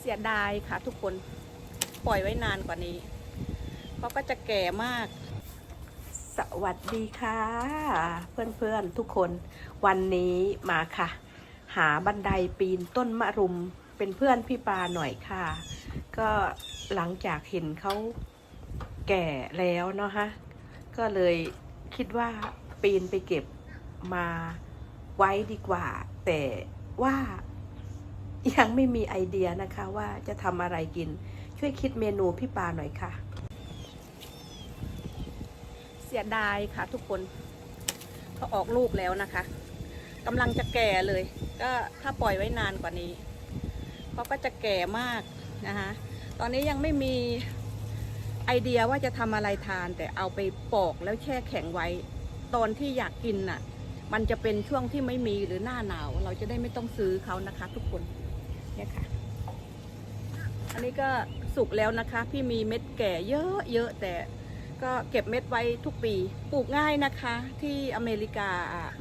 เสียดายค่ะทุกคนปล่อยไว้นานกว่านี้เพราก็จะแก่มาก สวัสดีค่ะ เพื่อนๆทุกคน วันนี้มาค่ะ หาบันไดปีนต้นมะรุมเป็นเพื่อนพี่ปาหน่อยค่ะ ก็หลังจากเห็นเขาแก่แล้วเนาะฮะก็เลยคิดว่าปีนไปเก็บมาไว้ดีกว่า แต่ว่า ยังไม่มีไอเดียนะคะว่าจะทำอะไรกิน ช่วยคิดเมนูพี่ปาหน่อยค่ะ เสียดายค่ะทุกคนเขาออกลูกแล้วนะคะกำลังจะแก่เลย ก็ถ้าปล่อยไว้นานกว่านี้เขาก็จะแก่มากนะคะตอนนี้ยังไม่มีไอเดียว่าจะทำอะไรทาน แต่เอาไปปอกแล้วแช่แข็งไว้ ตอนที่อยากกินน่ะ มันจะเป็นช่วงที่ไม่มีหรือหน้าหนาว เราจะได้ไม่ต้องซื้อเขานะคะทุกคน เนี่ยค่ะ อันนี้ก็สุกแล้วนะคะ พี่มีเม็ดแก่เยอะเยอะแต่ก็เก็บเม็ดไว้ทุกปี ปลูกง่ายนะคะ ที่อเมริกา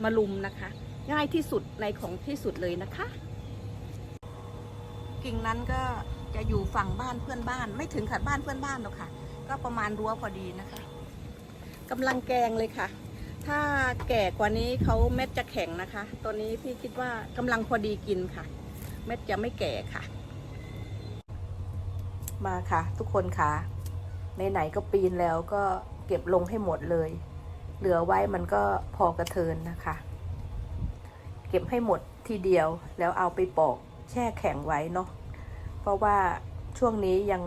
มาลุมนะคะ ง่ายที่สุดในของที่สุดเลยนะคะ กิ่งนั้นก็จะอยู่ฝั่งบ้านเพื่อนบ้าน ไม่ถึงขัดบ้านเพื่อนบ้านหรอกค่ะ ก็ประมาณรั้วพอดีนะคะกำลังแกงเลยค่ะ ถ้าแก่กว่านี้เขาเม็ดจะแข็งนะคะ ตัวนี้พี่คิดว่ากำลังพอดีกินค่ะ เม็ดจะไม่แก่ค่ะ มาค่ะ ทุกคนค่ะในไหนก็ปีนแล้วก็เก็บลงให้หมดเลย เหลือไว้มันก็พอกระเทินนะคะ เก็บให้หมดทีเดียวแล้วเอาไปปอกแช่แข็งไว้เนาะเพราะว่าช่วงนี้ยัง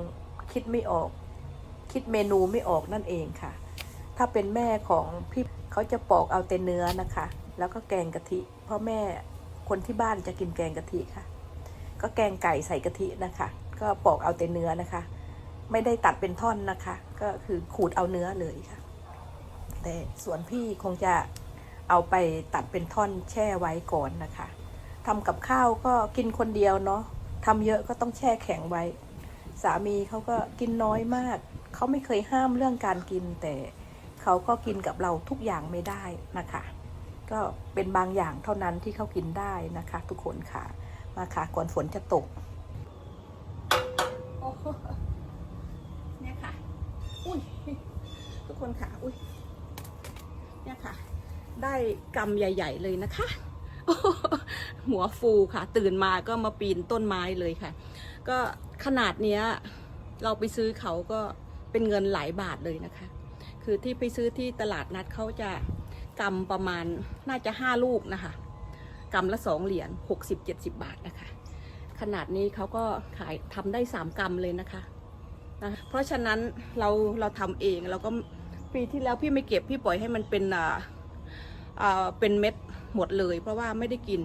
คิดไม่ออก คิดเมนูไม่ออกนั่นเองค่ะ ถ้าเป็นแม่ของพี่เขาจะปอกเอาแต่เนื้อนะคะ แล้วก็แกงกะทิ เพราะแม่คนที่บ้านจะกินแกงกะทิค่ะ ก็แกงไก่ใส่กะทินะคะ ก็ปอกเอาแต่เนื้อนะคะ ไม่ได้ตัดเป็นท่อนนะคะ ก็คือขูดเอาเนื้อเลยค่ะ แต่ส่วนพี่คงจะเอาไปตัดเป็นท่อนแช่ไว้ก่อนนะคะทำกับข้าวก็กินคนเดียวเนาะทำเยอะก็ต้องแช่แข็งไว้ สามีเขาก็กินน้อยมาก เขาไม่เคยห้ามเรื่องการกิน แต่เขาก็กินกับเราทุกอย่างไม่ได้นะคะ ก็เป็นบางอย่างเท่านั้นที่เขากินได้นะคะ ทุกคนค่ะ มาค่ะก่อนฝนจะตกเนี่ยค่ะ อุ้ยทุกคนค่ะ อุ้ยเนี่ยค่ะ ได้กำใหญ่ ๆ เลยนะคะหหัวฟูค่ะ ตื่นมาก็มาปีนต้นไม้เลยค่ะ ก็ขนาดเนี้ย เราไปซื้อเขาก็เป็นเงินหลายบาทเลยนะคะ คือที่ไปซื้อที่ตลาดนัดเขาจะกำประมาณน่าจะห้าลูกนะคะ กำละสองเหรียญหกสิบเจ็ดสิบบาทนะคะ ขนาดนี้เขาก็ขายทำได้สามกำเลยนะคะนะเพราะฉะนั้นเราเราทำเองเราก็ปีที่แล้วพี่ไม่เก็บพี่ปล่อยให้มันเป็นอ่าอ่าเป็นเม็ดหมดเลย เพราะว่าไม่ได้กิน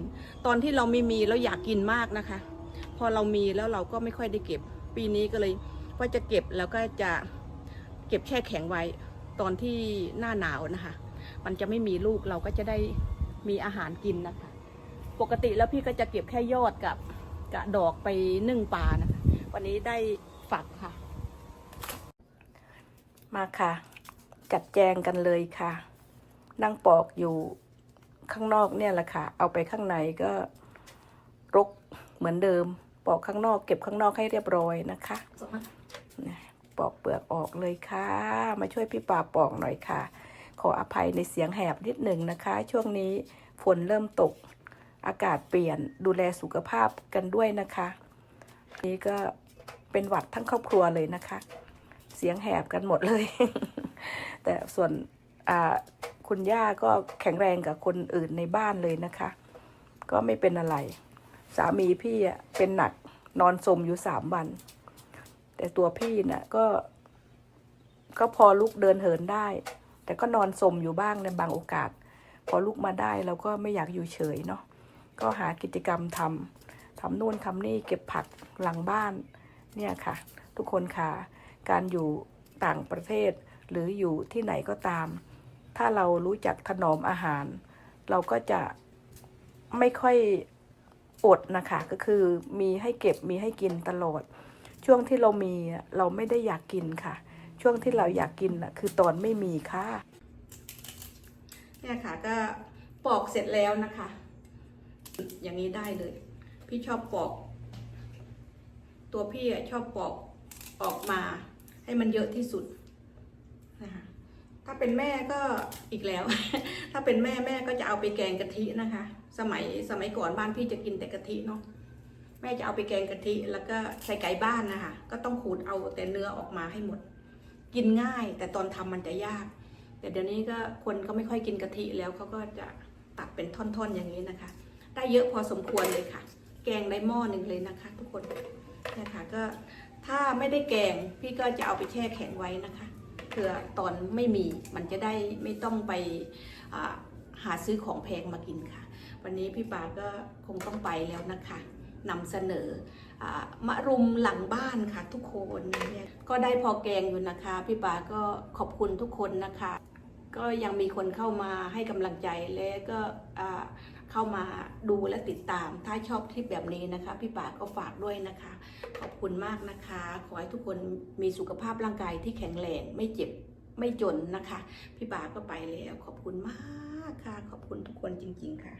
ตอนที่เราไม่มีเราอยากกินมากนะคะ พอเรามีแล้วเราก็ไม่ค่อยได้เก็บ ปีนี้ก็เลยว่าจะเก็บแล้วก็จะเก็บแช่แข็งไว้ตอนที่หน้าหนาวนะคะ มันจะไม่มีลูกเราก็จะได้มีอาหารกินนะคะ ปกติแล้วพี่ก็จะเก็บแค่ยอดกับกะดอกไปนึ่งปลานะคะวันนี้ได้ฝักค่ะ มาค่ะ จัดแจงกันเลยค่ะ นั่งปอกอยู่ข้างนอกเนี่ยแหละค่ะ เอาไปข้างในก็รกเหมือนเดิม ปอกข้างนอกเก็บข้างนอกให้เรียบร้อยนะคะนะปอกเปลือกออกเลยค่ะ มาช่วยพี่ป่าปอกหน่อยค่ะ ขออภัยในเสียงแหบนิดหนึ่งนะคะ ช่วงนี้ฝนเริ่มตก อากาศเปลี่ยนดูแลสุขภาพกันด้วยนะคะ นี่ก็เป็นหวัดทั้งครอบครัวเลยนะคะ เสียงแหบกันหมดเลย แต่ส่วนคุณย่าก็แข็งแรงกับคนอื่นในบ้านเลยนะคะ ก็ไม่เป็นอะไร สามีพี่เป็นหนักนอนสมอยู่สามวัน แต่ตัวพี่น่ะก็ ก็พอลุกเดินเหินได้ แต่ก็นอนสมอยู่บ้างในบางโอกาส พอลุกมาได้เราก็ไม่อยากอยู่เฉยเนาะ ก็หากิจกรรมทำทำนู่นทำนี่เก็บผักหลังบ้านเนี่ยค่ะ ทุกคนค่ะ การอยู่ต่างประเทศ หรืออยู่ที่ไหนก็ตาม ถ้าเรารู้จักถนอมอาหาร เราก็จะไม่ค่อยอดนะคะก็คือมีให้เก็บมีให้กินตลอด ช่วงที่เรามีเราไม่ได้อยากกินค่ะ ช่วงที่เราอยากกินคือตอนไม่มีค่ะเนี่ยค่ะก็ปอกเสร็จแล้วนะคะ อย่างนี้ได้เลย พี่ชอบปอก ตัวพี่อะชอบปอกออกมา ให้มันเยอะที่สุดนะคะถ้าเป็นแม่ก็อีกแล้ว ถ้าเป็นแม่แม่ก็จะเอาไปแกงกะทินะคะ สมัยสมัยก่อนบ้านพี่จะกินแต่กะทิเนาะแม่จะเอาไปแกงกะทิแล้วก็ใส่ไก่บ้านนะคะ ก็ต้องขูดเอาแต่เนื้อออกมาให้หมด กินง่าย แต่ตอนทำมันจะยาก แต่เดี๋ยวนี้ก็คนก็ไม่ค่อยกินกะทิแล้วเขาก็จะตัดเป็นท่อนๆอย่างนี้นะคะ เยอะพอสมควรเลยค่ะ แกงในหม้อหนึ่งเลยนะคะ ทุกคนเนี่ยค่ะก็ถ้าไม่ได้แกงพี่ก็จะเอาไปแช่แข็งไว้นะคะเผื่อตอนไม่มีมันจะได้ไม่ต้องไปหาซื้อของแพงมากินค่ะ วันนี้พี่ปาก็คงต้องไปแล้วนะคะนำเสนออมะรุมหลังบ้านค่ะ ทุกคนเนี่ยก็ได้พอแกงอยู่นะคะ พี่ปาก็ขอบคุณทุกคนนะคะ ก็ยังมีคนเข้ามาให้กำลังใจและก็ เข้ามาดูและติดตาม ถ้าชอบคลิปแบบนี้นะคะ พี่ป่าก็ฝากด้วยนะคะ ขอบคุณมากนะคะ ขอให้ทุกคนมีสุขภาพร่างกายที่แข็งแรงไม่เจ็บไม่จนนะคะ พี่ป่าก็ไปแล้ว ขอบคุณมากค่ะ ขอบคุณทุกคนจริง ๆ ค่ะ